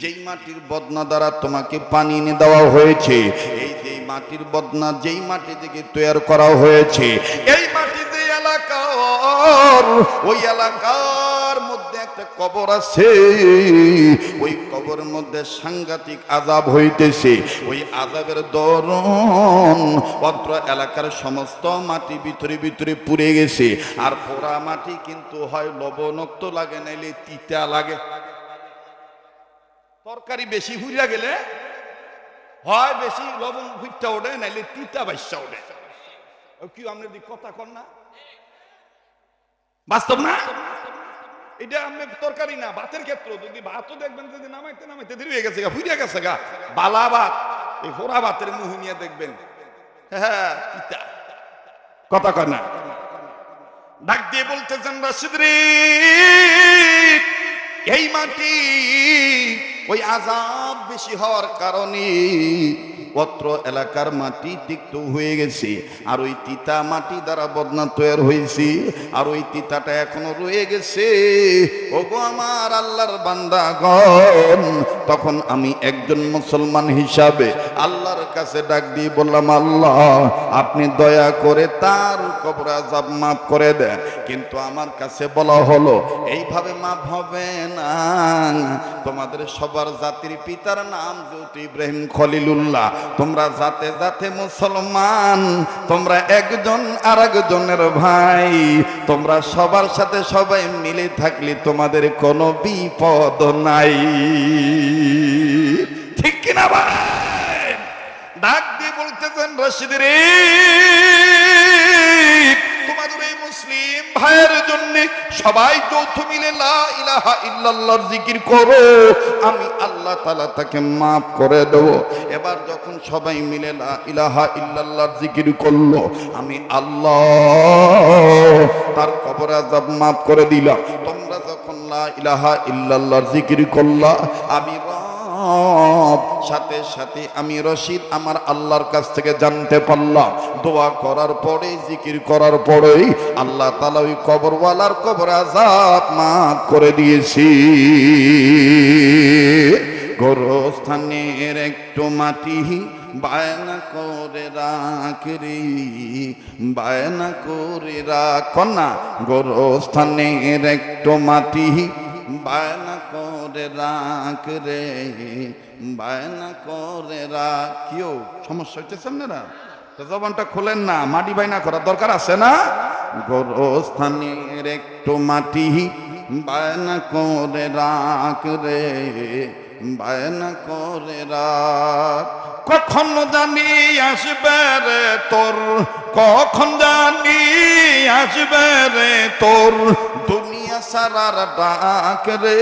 যেই মাটির বদনা দ্বারা তোমাকে পানি এনে দেওয়া হয়েছে, এই যে মাটির বদনা যেই মাটি থেকে তৈরি করা হয়েছে, এই মাটি যে এলাকার, ওই এলাকার মধ্যে একটা কবর আছে, ওই কবরের মধ্যে সাংঘাতিক আজাব হইতেছে। ওই আজাবের দরন অত্র এলাকার সমস্ত মাটি ভিতরে ভিতরে পুড়ে গেছে। আর পোড়া মাটি কিন্তু হয় লবণাক্ত লাগে, নাইলে তিতা লাগে। তরকারি বেশি হুইরা গেলে হয় বেশি লবণ হুইটা ওঠে, নাইলে তিতা বাইসা ওঠে। কি আপনি দি কথা কন না? বাস্তব না? এটা আপনি তরকারি না, ভাতের যদি দেখবেন যদি নামাইতে নামাইতে দেরি হয়ে গেছে গা ফুইরা গেছে গা। বালা ভাত, এই হোরা ভাতের মুহি দেখবেন। হ্যাঁ কথা কয় না? ডাক দিয়ে বলতেছেন, রাশিদ এই মাটি ওই আজাব বেশি হওয়ার কারণে অত্র এলাকার মাটি তিক্ত হয়ে গেছে, আর ওই তিতা মাটি দ্বারা বদনা তৈরি হয়েছে, আর ওই তিতাটা এখনও রয়ে গেছে। ওগো আমার আল্লাহর বান্দাগণ, তখন আমি একজন মুসলমান হিসাবে আল্লাহর কাছে ডাক দিয়ে বললাম, আল্লাহ, আপনি দয়া করে তার কবর আজাব মাফ করে দেন। কিন্তু আমার কাছে বলা হলো, এইভাবে মাফ হবে না। তোমাদের সবার জাতির পিতার নাম যেহেতু ইব্রাহিম খলিলুল্লাহ। তোমরা জাতে জাতে মুসলমান, তোমরা একজন আর একজনের ভাই। তোমরা সবার সাথে সবাই মিলে থাকলে তোমাদের কোনো বিপদ নাই। ঠিক কিনা ভাই? ডাক দিয়ে বলতেছেন রশিদ রে। তোমাদের এই মুসলিম ভাইয়ের জন্য সবাই যৌথ মিলে লা ইলাহা ইল্লাল্লাহর জিকির করো। আমি আল্লাহ তাআলা তাকে maaf করে দেব। এবার যখন সবাই মিলে লা ইলাহা ইল্লাল্লাহর জিকির করল, আমি আল্লাহ তার কবর আযাব maaf করে দিলাম। তোমরা যখন লা ইলাহা ইল্লাল্লাহর জিকির করলা, আমি রব সাথে সাথে আমি রশিদ আমার আল্লাহর কাছ থেকে জানতে পারলাম। দোয়া করার পরে, জিকির করার পরেই আল্লাহ তালা ওই কবরওয়ালার কবর আজাদ মাফ করে দিয়েছি। গোরস্থানের একটু মাটি বায়না করে রাখরি বায়না করে রাখ না গোরস্থানের একটু মাটি বায়না করে রাখ রে, বায়না করে রাখ। কেউ সমস্যা হইতেছে আপনারা? জবানটা খোলেন না, মাটি বাইনা করার দরকার আছে না? গোরস্থানের একটু মাটি বায়না করে রাখ রে, বায়না করে রাখ। কখন জানি আসবে রে তোর, কখন জানি আসবে রে তোর দুনিয়া সারার ডাক রে।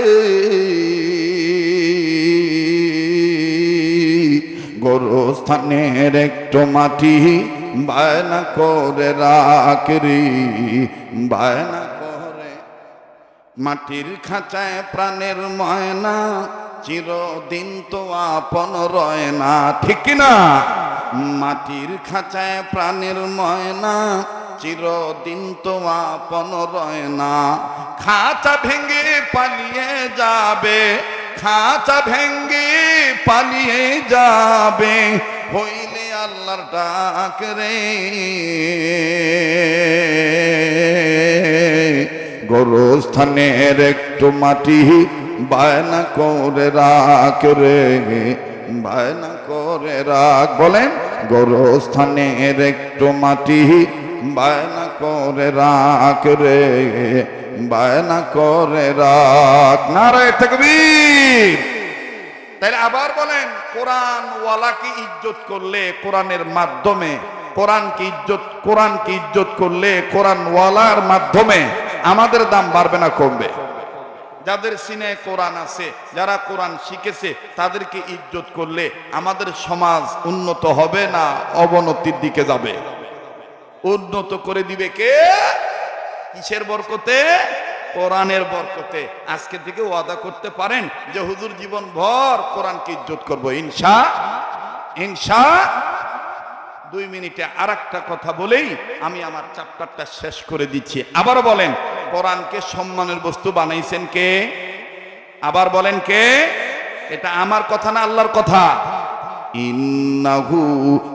গোরস্থানের একটু মাটি বায়না করে রাখ রে, বায়না করে। মাটির খাঁচায় প্রাণের ময়না, চিরদিন তো আপন রয় না, ঠিক না মাটির খাঁচায় প্রাণের ময়না চিরদিন তো আপন রয় না। খাঁচা ভেঙে পালিয়ে যাবে, খাঁচা ভেঙে পালিয়ে যাবে, হইলে আল্লাহর ডাক রে। গোরস্থানের একটু মাটি বায়না করে রাখ রে, বায়না করে রাখ। বলেন, গোরস্থানের একটু মাটি বায়না করে রাখ রে, বায়না করে রাখ। নারায় থাকবীর তাই আবার বলেন কোরআন ওয়ালাকে ইজ্জত করলে কোরআনের মাধ্যমে, কোরআনকে ইজ্জত কোরআনকে ইজ্জত করলে কোরআন ওয়ালার মাধ্যমে আমাদের দাম বাড়বে না কমবে? যাদের সিনে কোরআন আছে, যারা কোরআন শিখেছে, তাদেরকে ইজ্জত করলে আমাদের সমাজ উন্নত হবে না, অবনতির দিকে যাবে? উন্নত করে দিবে কে? কিসের বরকতে? কোরআনের বরকতে। আজকে থেকে ওয়াদা করতে পারেন যে হুজুর জীবন ভর কোরআনকে ইজ্জত করব। ইনশা ইনশা, দুই মিনিটে আর কথা বলেই আমি আমার চ্যাপ্টারটা শেষ করে দিচ্ছি। আবার বলেন, কোরআনকে সম্মানের বস্তু বানাইছেন কে? আবার বলেন কে? এটা আমার কথা না আল্লাহর কথা? ইন্নাহু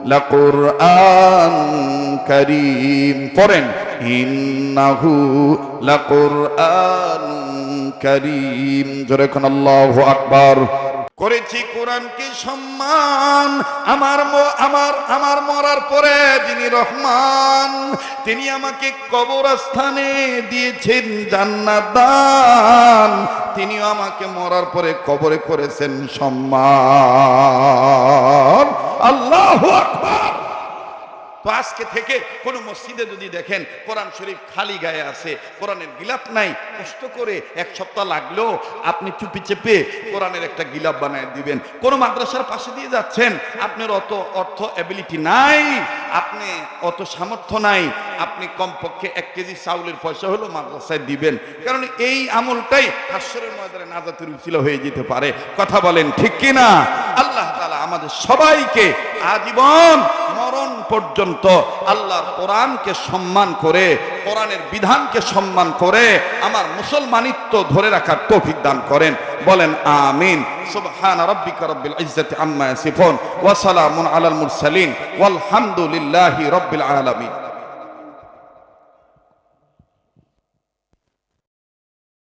লাকুরআন কারীম। পড়েন ইন্নাহু লাকুরআন কারীম। জোরে কোন আল্লাহু আকবার। করেছি কোরআনকে সম্মান। আমার আমার আমার মরার পরে যিনি রহমান, তিনি আমাকে কবরস্থানে দিয়েছেন জান্নাত দান তিনিও আমাকে মরার পরে কবরে করেছেন সম্মান। আল্লাহ আকবার। তো আজকে থেকে কোনো মসজিদে যদি দেখেন কোরআন শরীফ খালি গায়ে আছে, কোরআনের গিলাপ নাই, কষ্ট করে এক সপ্তাহ লাগলেও আপনি চুপি চেপে কোরআনের একটা গিলাপ বানায় দিবেন। কোন মাদ্রাসার পাশে দিয়ে যাচ্ছেন, আপনার অত অর্থ অ্যাবিলিটি নাই, আপনি অত সামর্থ্য নাই, আপনি কমপক্ষে এক কেজি চাউলের পয়সা হলো মাদ্রাসায় দিবেন। কারণ এই আমলটাই হাস্যরের ময়দানে নাজাতের উচিল হয়ে যেতে পারে। কথা বলেন ঠিক কিনা? আমাদের সবাইকে আজীবন মরণ পর্যন্ত আল্লাহর কোরআনকে সম্মান করে, কোরআনের বিধানকে সম্মান করে আমার মুসলমানিত্ব ধরে রাখার তৌফিক দান করেন। বলেন আমিন। সুবহান রাব্বিকা রাব্বিল ইজ্জাতি আম্মা ইয়াসিফুন। ওয়া সালামুন আলাল মুরসালিন। ওয়াল হামদুলিল্লাহি রাব্বিল আলামিন।